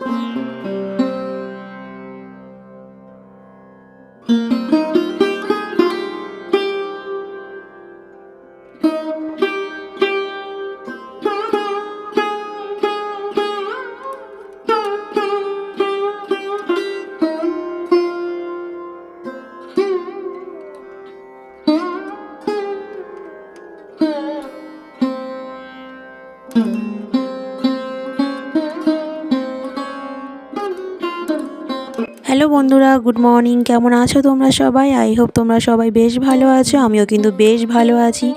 Mm-hmm. বন্ধুরা good morning কেমন আছো তোমরা সবাই? আই হোপ তোমরা সবাই বেশ ভালো আছো। আমিও কিন্তু বেশ ভালো আছি।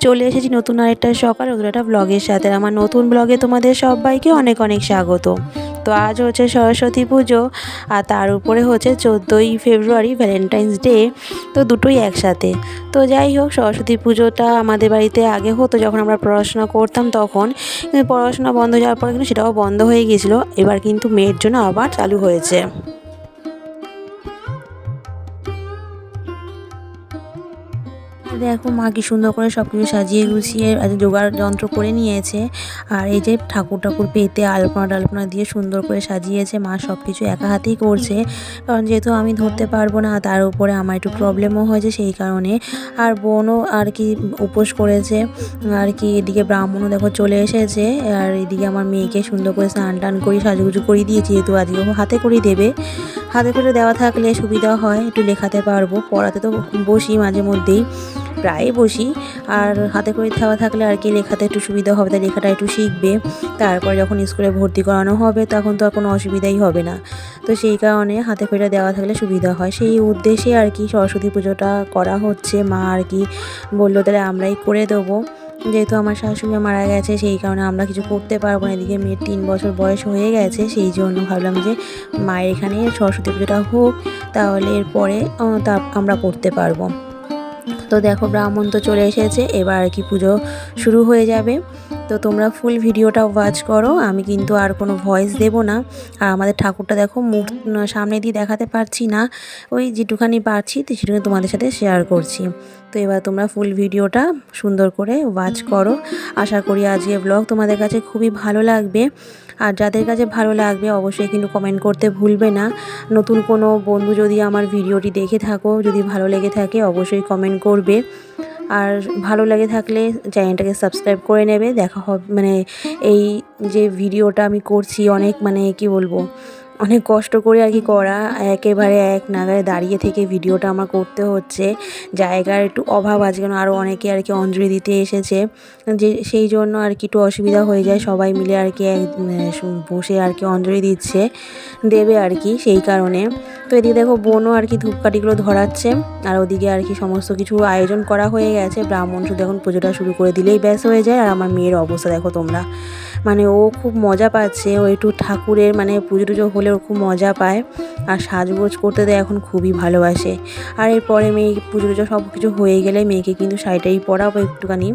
চলে এসেছি নতুন আরেকটা সকাল নতুন একটা ব্লগের সাথে আমার নতুন ব্লগে তোমাদের সবাইকে অনেক অনেক স্বাগত। তো আজ হচ্ছে সরস্বতী পুজো, আর তার উপরে হচ্ছে চোদ্দোই ফেব্রুয়ারি ভ্যালেন্টাইন্স ডে তো দুটোই একসাথে। তো যাই হোক, সরস্বতী পুজোটা আমাদের বাড়িতে আগে হতো যখন আমরা পড়াশোনা করতাম তখন। কিন্তু পড়াশোনা বন্ধ যাওয়ার পরে কিন্তু সেটাও বন্ধ হয়ে গিয়েছিল এবার কিন্তু মেয়ের জন্য আবার চালু হয়েছে। দেখো মা কি সুন্দর করে সব কিছু সাজিয়ে গুছিয়ে জোগাড় যন্ত্র করে নিয়েছে। আর এই যে ঠাকুর ঠাকুর পেতে আলপনা টালপনা দিয়ে সুন্দর করে সাজিয়েছে, মা সব কিছু একা হাতেই করছে। কারণ যেহেতু আমি ধরতে পারব না, তার উপরে আমার একটু প্রবলেমও হয়েছে সেই কারণে। আর বোনও আর কি উপোস করেছে, আর কি এদিকে ব্রাহ্মণও দেখো চলে এসেছে, আর এদিকে আমার মেয়েকে সুন্দর করে স্নান টান করি, সাজুগুজু করে দিয়েছি যেহেতু আজকে হাতে করে দেবে। হাতে করে দেওয়া থাকলে সুবিধা হয়, একটু লেখাতে পারব, পড়াতে তো বসি মাঝে মধ্যেই। প্রায় বসি। আর হাতে করে দেওয়া থাকলে আর কি লেখাতে একটু সুবিধা হবে, তাই লেখাটা একটু শিখবে। তারপর যখন স্কুলে ভর্তি করানো হবে, তখন তো আর কোনো অসুবিধাই হবে না। তো সেই কারণে হাতে করে দেওয়া থাকলে সুবিধা হয়। সেই উদ্দেশ্যে আর কি সরস্বতী পুজোটা করা হচ্ছে। মা আর কি বলল, তাহলে আমরাই করে দেবো। যেহেতু আমার শাশুড়ি মারা গেছে, সেই কারণে আমরা কিছু করতে পারব না। এদিকে মেয়ের তিন বছর বয়স হয়ে গেছে, সেই জন্য ভাবলাম যে মায়ের এখানে সরস্বতী পুজোটা হোক, তাহলে এরপরে আমরা করতে পারব। তো দেখো ব্রাহ্মণ তো চলে এসেছে এবার আর কি পুজো শুরু হয়ে যাবে। তো তোমরা ফুল ভিডিওটা ওয়াচ করো। আমি কিন্তু আর কোনো ভয়েস দেব না। আর আমাদের ঠাকুরটা দেখো, মুখ সামনে দিয়ে দেখাতে পারছি না। ওই যেটুখানি পারছি, তো সেটুখানি তোমাদের সাথে শেয়ার করছি। তো এবার তোমরা ফুল ভিডিওটা সুন্দর করে ওয়াচ করো। আশা করি আজকে ব্লগ তোমাদের কাছে খুবই ভালো লাগবে। আর যাদের কাছে ভালো লাগবে, অবশ্যই কিন্তু কমেন্ট করতে ভুলবে না। নতুন কোনো বন্ধু যদি আমার ভিডিওটি দেখে থাকো, যদি ভালো লেগে থাকে, অবশ্যই কমেন্ট করবে। আর ভালো লাগে থাকলে চ্যানেলটাকে সাবস্ক্রাইব করে নেবে। দেখা হবে মানে এই যে ভিডিওটা আমি করছি অনেক মানে কি বলব? অনেক কষ্ট করে আর কি করা। একেবারে এক নাগারে দাঁড়িয়ে থেকে ভিডিওটা আমার করতে হচ্ছে। জায়গার একটু অভাব আছে কেন আরও অনেকে আর কি অঞ্জলি দিতে এসেছে। যে সেই জন্য আর কি একটু অসুবিধা হয়ে যায়। সবাই মিলে আর কি বসে আর কি অঞ্জলি দিচ্ছে, দেবে আর কি সেই কারণে। তো এদিকে দেখো বোনও আর কি ধূপকাঠিগুলো ধরাচ্ছে। আর ওদিকে আর কি সমস্ত কিছু আয়োজন করা হয়ে গেছে। ব্রাহ্মণ শুধু এখন পুজোটা শুরু করে দিলেই ব্যাস হয়ে যায়। আর আমার মেয়ের অবস্থা দেখো তোমরা। মানে ও খুব মজা পাচ্ছে। ও একটু ঠাকুরের মানে পুজো টুজো হলে ও খুব মজা পায় আর সাজগোজ করতে দেয় এখন খুবই ভালোবাসে। আর এরপরে মেয়ে পুজো টুজো সব কিছু হয়ে গেলে মেয়েকে কিন্তু শাড়িটাই পরাবো একটুখানি।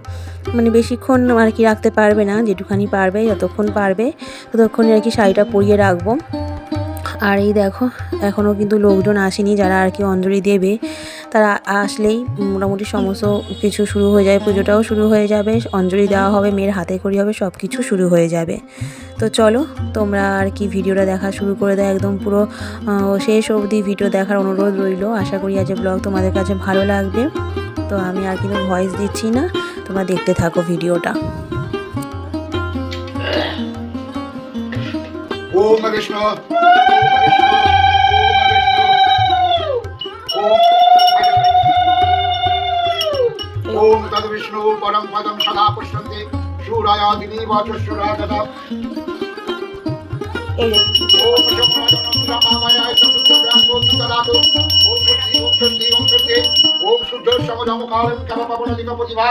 মানে বেশিক্ষণ আর কি রাখতে পারবে না, যেটুখানি পারবে, যতক্ষণ পারবে ততক্ষণ আর কি শাড়িটা পরিয়ে রাখব। আর এই দেখো এখনও কিন্তু লোকজন আসেনি যারা আর কি অঞ্জলি দেবে। তারা আসলেই মোটামুটি সমস্ত কিছু শুরু হয়ে যায়, পুজোটাও শুরু হয়ে যাবে, অঞ্জলি দেওয়া হবে, মেয়ের হাতে করি হবে সব কিছু শুরু হয়ে যাবে। তো চলো, তোমরা আর কি ভিডিওটা দেখা শুরু করে দাও, একদম পুরো শেষ অবধি ভিডিও দেখার অনুরোধ রইল। আশা করি আজ ব্লগ তোমাদের কাছে ভালো লাগবে। তো আমি আর কিন্তু ভয়েস দিচ্ছি না, তোমরা দেখতে থাকো ভিডিওটা। ওম বিষ্ণু ওম তদ বিষ্ণু পরম পদম সদা পুষ্পন্তে সূরায়া দিনি বাচস্বরা তথা ওম শম্ভরাজনম রামাময়ায় চতুর্ব্রাহ্মণ তদাতু ওম সত্যি ওম সত্যি ওম সত্যি ওম শুদ্ধ সমদম কালম কম পবন দিক প্রতিভা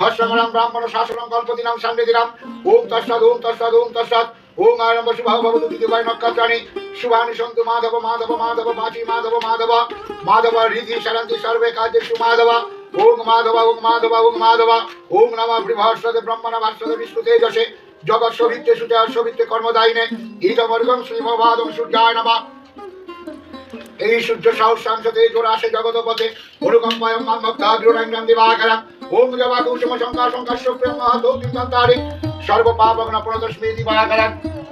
হর্ষমরাম ব্রাহ্মণ শাসনম কল্পদিনাম সান্নিধিনাম ওম তস্সাদ ওম তস্সাদ ওম তস্সাদ ওম আরম্ভ শুভ ভবতু দিদিবাই নক্ষত্রাণি শুভানি সন্তু মাধব মাধব মাধব মাধব মাধব মাধব হৃদি শরন্তি সর্বে কার্যেষু মাধব ওম মাধব ওম মাধব ওম মাধব ওম নম বৃহস্পতি ব্রহ্মণ ভাস্বত বিষ্ণু তেজসে জগৎ সবিত্তে সুতে সবিত্তে কর্মদায়িনে ইতমর্গম শ্রীমভাদম সূর্যায় নমঃ এই সূর্য সহস্রাংশতে জোড়াসে জগৎপথে অনুকম্পায়ম মান্মক্তা গৃহরঙ্গম দিবাকর ওম জবা কুসুম শঙ্কা শঙ্কা সুপ্রেম মহাদৌতিম দন্তারি সর্ব পাপগ্ন প্রদস্মি দিবাকর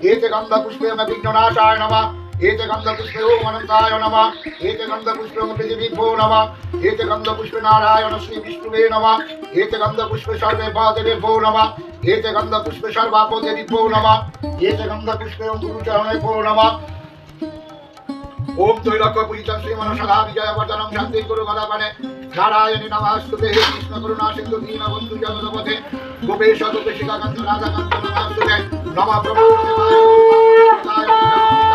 एते गन्धपुष्पे विघ्ननाशाय नमः एते ఏత గంధపుష్పో అనంతాయ నమ ఏత గంధపుష్పం పృథివీభో నమ ఏత గంధపుష్ప నారాయణ శ్రీ విష్ణువే నమ ఏత గంధపుష్ప సర్వే పాదవే భో నమ ఏత గంధపుష్ప సర్వాపదేవి భో నమ ఏత గంధపుష్పం గురుచరణే భో నమ ఓం తైలకపురితం శ్రీమనసదా విజయవర్ధనం శాంతి గురు గదాపనే నారాయణి నమాస్తుతే হে কৃষ্ণ করুণা সিন্ধু দীন বন্ধু জগদপথে গোপেশ গোপেশিকা কান্ত রাধা কান্ত নমাস্তুতে নমঃ প্রভু দেবায়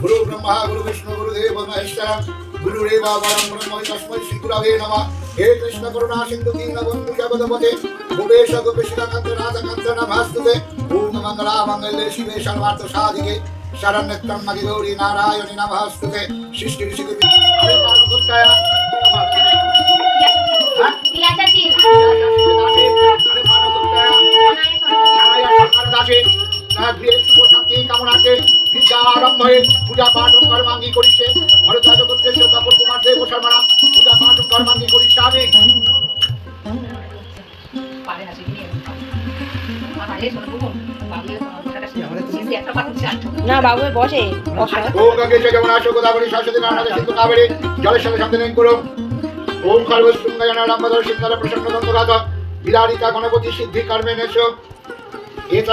गुरु ब्रह्मा गुरु विष्णु गुरुदेव महेश्वरं गुरुरेवा वरं ब्रह्म तस्मै श्रीगुरवे नमः हे कृष्ण करुणा सिंधु दीन बंधु जगदपते गोपेश गोपेशिकान्त राधकान्त नमस्तुते ओम मंगला मंगले शिवे सर्वार्थ साधिके शरण्यत्रं मगिगौरी नारायणी नमस्तुते सृष्टि ऋषि বসে ওম গঙ্গে চ যমুনা চ গোদাবরী সরস্বতী নর্মদা সিন্ধু কাবেরী জলের সাথে শান্তি করুন ওম রামবদর প্রসন্ন গণপতি সিদ্ধি কর্মে নেশ এষ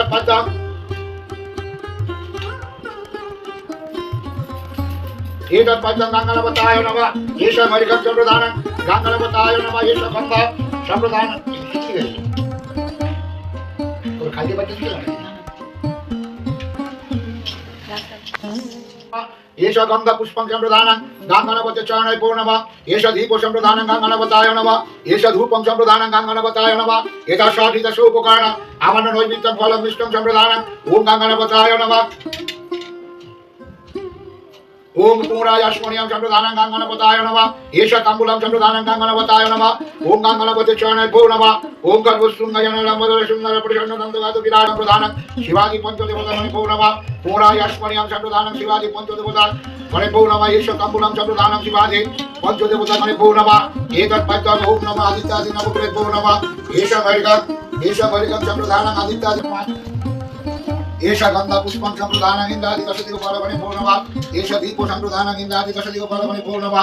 গন্ধ সম্প্রদান ঠিক ఏష గంగ పుష్పం సంప్రదానం గంగణపత చరణై పూర్ణమ ఏష దీప సంప్రదానం గంగణపతాయ నమ ఏష ధూపం సంప్రదానం గంగణపతాయ నమ ఏత సాధిత సోపకారణ ఆమరణ నైమిత్యం ఫలం విష్ణం సంప్రదానం ఓం గంగణపతాయ నమ ఓం కుమరాయ అశ్వనీయం చంద్రదానం గంగణపతాయ నమ ఏష కంబులం చంద్రదానం గంగణపతాయ నమ ఓం గంగణపతి చరణభో నమ ఓం గర్భశృంగయనరమదరశృంగర ప్రచండనందగాదు విరాడం ప్రధానం శివాజీ పంచదేవతమణి భో నమ కుమరాయ అశ్వనీయం చంద్రదానం శివాజీ పంచదేవత మణి భో నమ ఏష కంబులం చంద్రదానం శివాజీ పంచదేవత మణి భో నమ ఏతత్ పంచం ఓం నమ ఆదిత్యాది నమ భో నమ ఏష మరిగం ఏష మరిగం చంద్రదానం ఆదిత్యాది ఏష గంధ పుష్పం సంప్రదానందాది దశదిగ పరమణి పూర్ణమ ఏష దీప సంప్రదానందాది దశదిగ పరమణి పూర్ణమ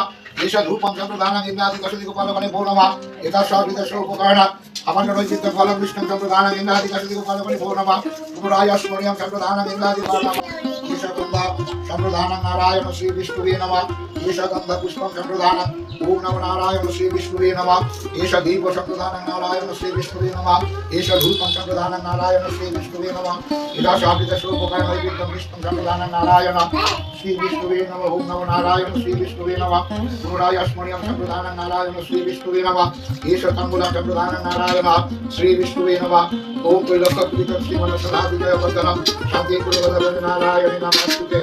ఏష ధూపం సంప్రదానందాది దశదిగ పరమణి పూర్ణమ యథాశావిదశ ఉపకరణ అమరణ రచిత ఫల కృష్ణ సంప్రదానందాది దశదిగ పరమణి పూర్ణమ గురురాయ స్మరణం సంప్రధానం నారాయణ శ్రీ విష్ణువే నమ ఈశగంధ పుష్పం సంప్రధానం ఓం నమ నారాయణ శ్రీ విష్ణువే నమ ఈశ దీప సంప్రధానం నారాయణ శ్రీ విష్ణువే నమ ఈశ ధూపం సంప్రధానం నారాయణ శ్రీ విష్ణువే నమ ఇలా శాపిత శోభకరణ విష్ణు సంప్రధానం నారాయణ श्री विष्णुवे नमः एष दीप सम्प्रदानं नारायण श्री विष्णुवे नमः एष धूपं सम्प्रदानं नारायण श्री विष्णुवे नमः यदा शापितशोपकरणैविद्धं विष्णुं सम्प्रदानं नारायण श्री विष्णुवे नमः ॐ नमो नारायण श्री विष्णुवे नमः पुनराय स्मर्यं सम्प्रदानं नारायण श्री विष्णुवे नमः एष तम्बुलं सम्प्रदानं नारायण श्री विष्णुवे नमः ॐ त्रैलोक्यपीठं श्रीमनसदा विजयवर्धनं शान्ति कुलवदवद नारायणे नमस्तुते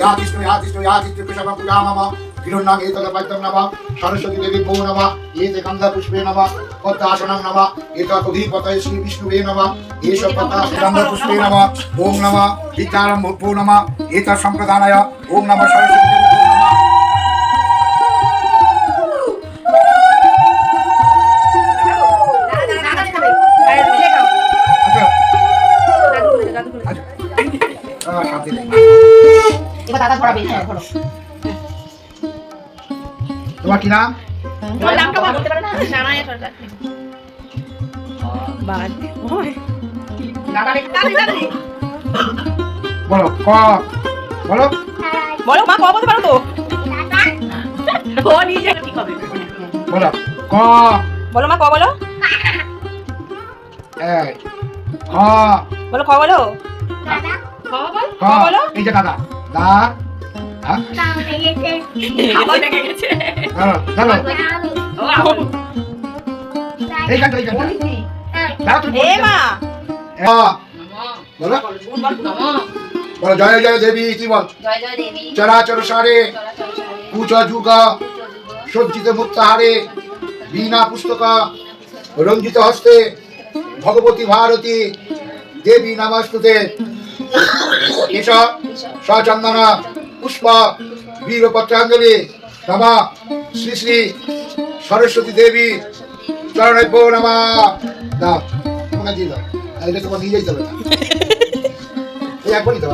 या विष्णु या विष्णु या विष्णु कृष्णं पूजामः गिरुन्नाम গিরন্নাং এতক পাদ্যম নমা। সরস্বতী দেবী গৌ নমা এতে গন্ধা পুষ্পে নমা পদ্মাসনং নমা এতক অধিপতয় শ্রী বিষ্ণুবে নমা এস পদ্মা গন্ধা পুষ্পে আচ্ছা। এবার দাদা ঘোরাবে হ্যাঁ ঘোরো তোমার কি নাম? বলতে দাদা দাদা দাদা বলো ক? বলো। বলো মা কবে পারো তো? ও নিজে ঠিক হবে। বলো ক? বলো মা ক বলো? এই খ। বলো ক বলো? ক বলো। এই যে দাদা। দা বলো জয় জয় দেবী কি বল? চরাচর সারে পূজা যুগা সজ্জিত মুক্তাহারে বীণা পুস্তক রঞ্জিত হস্তে ভগবতী ভারতী দেবী নমস্তুতে। এস সচন্দন। পুষ্প বীরপত্রাঞ্জলি বাবা শ্রী শ্রী সরস্বতী দেবী চরণে পো নামা দাও তোমাকে দিয়ে দাও এটা তোমার নিয়ে যেতে হবে না এই একবারই দাও।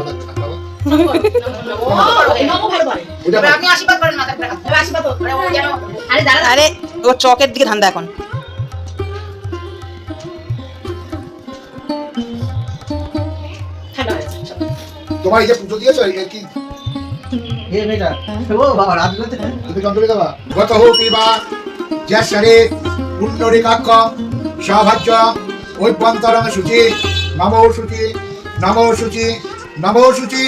আরে ও চকের দিকে ধান্দা এখন। তোমার এই যে পুজো দিয়েছ তুমি কন্ট্রোলে দেবা গত হোক এবার যে শরে পুণ্যরিকাক্ষ সৌভাগ্য ঐভ্যন্তরং সূচি নমো সূচি নমো সূচি নমো সূচি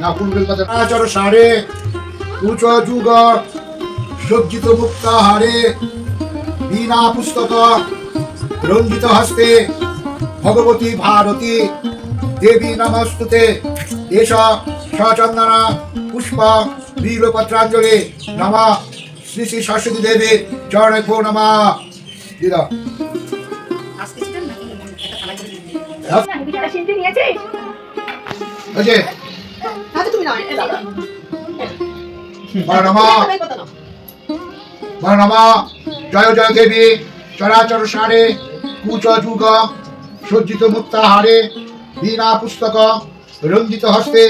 না পুণ্যের কথা আচর সারে উচ যুগ সজ্জিত মুক্ত হারে বীণা পুস্তক রঞ্জিত হস্তে ভগবতী ভারতী দেবী নমস্তুতে এষ সচন্দনা পুষ্প বীরপত্রাঞ্জলি নমা, শ্রী শ্রী সরস্বতী দেবী চরণে ভো নমা। দিদা জয় জয় দেবী। চরাচর সারে, কুচ সজ্জিত মুক্তা হারে বীণা পুস্তক, রঞ্জিত হস্তে,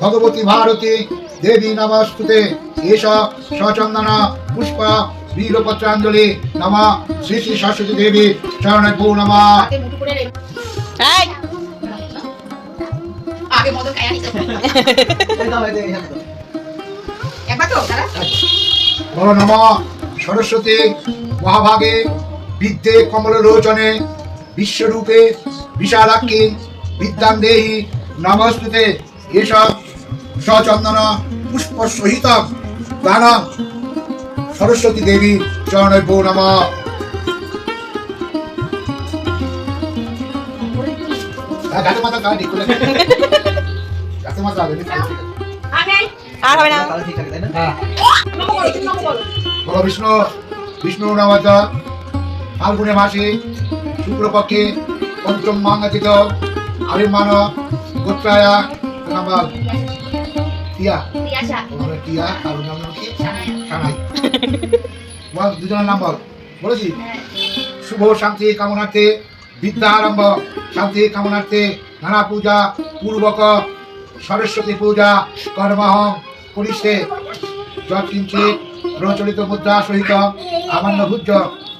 ভগবতী ভারতী দেবী নমস্তুতে। এষ সচন্দনা পুষ্প বীরপত্রাঞ্জলি নমা শ্রী শ্রী সরস্বতী দেবী চরণে ভো নমা। বড় সরস্বতী মহাভাগে বিদ্যে কমল লোচনে বিশ্বরূপে বিশালাক্ষী বিদ্যাং দেহি নমস্তুতে। এসব সচন্দন পুষ্প সহিত দান সরস্বতী দেবী চরণে হ্যাঁ নমো বলো তুমি নমো বলো বলো বিষ্ণু বিষ্ণু নামত ফাল্গুনে মাসে শুক্লপক্ষে পঞ্চম মাঙ্গাচিত আবির্মান গোত্রায়া টিয়া। ওখানে টিয়া কারণ নাম কি সানাই। বল দুজনের নাম বল। বলেছি? শুভ শান্তি কামনার্থে বিদ্যা আরম্ভ। শান্তি কামনার্থে নানা পূজা পূর্বক সরস্বতী পূজা কর্মাহং করিষ্যে যৎকিঞ্চিত প্রচলিত মুদ্রা সহিত আমান্য ভুজ্য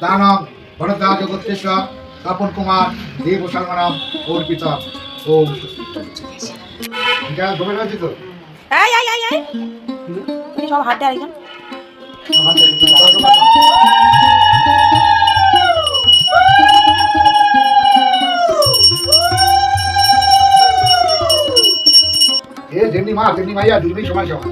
দানং ভরদ্বাজ গোত্রেশ্বর তপন কুমার দেব শর্মানাম অর্পিত। এটা গভীর তো? এই এই এই এই। তুমি সব হাতে আরেকজন এ জেনি মা জেনি মাইয়া, দুজনেই সমান সমান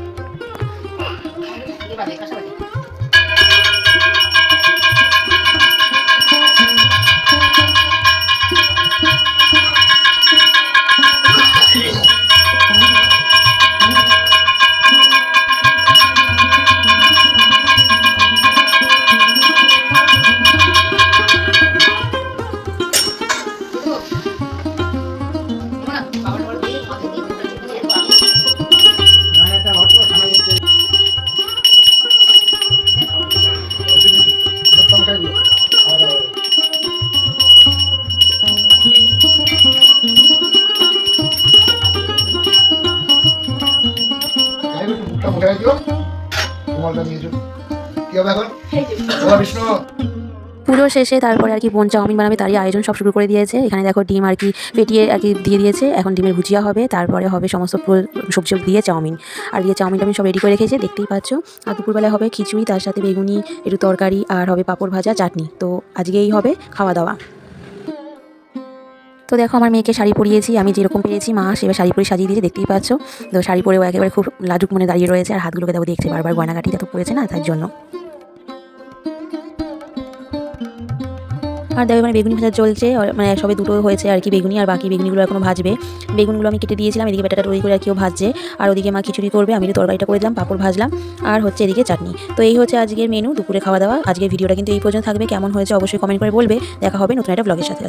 পুজো শেষে তারপরে আর কি বোন চাউমিন বানাবে, তারই আয়োজন সব শুরু করে দিয়েছে। এখানে দেখো ডিম আর কি ফেটিয়ে আর কি দিয়ে দিয়েছে। এখন ডিমের ভুজিয়া হবে, তারপরে হবে সমস্ত সবজি দিয়ে চাউমিন। আর দিয়ে চাউমিন টাউমিন সব রেডি করে রেখেছে, দেখতেই পাচ্ছ। আর দুপুরবেলায় হবে খিচুড়ি, তার সাথে বেগুনি, একটু তরকারি, আর হবে পাঁপড় ভাজা, চাটনি। তো আজকেই হবে খাওয়া দাওয়া। তো দেখো, আমার মেয়েকে শাড়ি পরিয়েছি, আমি যেরকম পেরেছি, মা সেভাবে শাড়ি পরে সাজিয়ে দিয়েছে, দেখতেই পাচ্ছ। তো শাড়ি পরেও একেবারে খুব লাজুক মনে দাঁড়িয়ে রয়েছে, আর হাতগুলোকে দেখো দেখছে বারবার গয়নাগাটিটা তো পড়েছে না তার জন্য। আর দেখো মানে বেগুনি ভাজা চলছে মানে সবে দুটো হয়েছে আর কি বেগুনি, আর বাকি বেগুনিগুলো এখনও ভাজবে। বেগুনগুলো আমি কেটে দিয়েছিলাম, এদিকে ব্যাটাটা তৈরি করে আর কেউ ভাজছে। আর ওদিকে মা খিচুড়ি করবে, আমি তরকারিটা করে দিলাম, পাঁপড় ভাজলাম, আর হচ্ছে এদিকে চাটনি। তো এই হচ্ছে আজকের মেনু দুপুরে খাওয়া দাওয়া। আজকের ভিডিওটা কিন্তু এই পর্যন্ত থাকবে, কেমন হয়েছে অবশ্যই কমেন্ট করে বলবে। দেখা হবে নতুন একটা ব্লগের সাথে।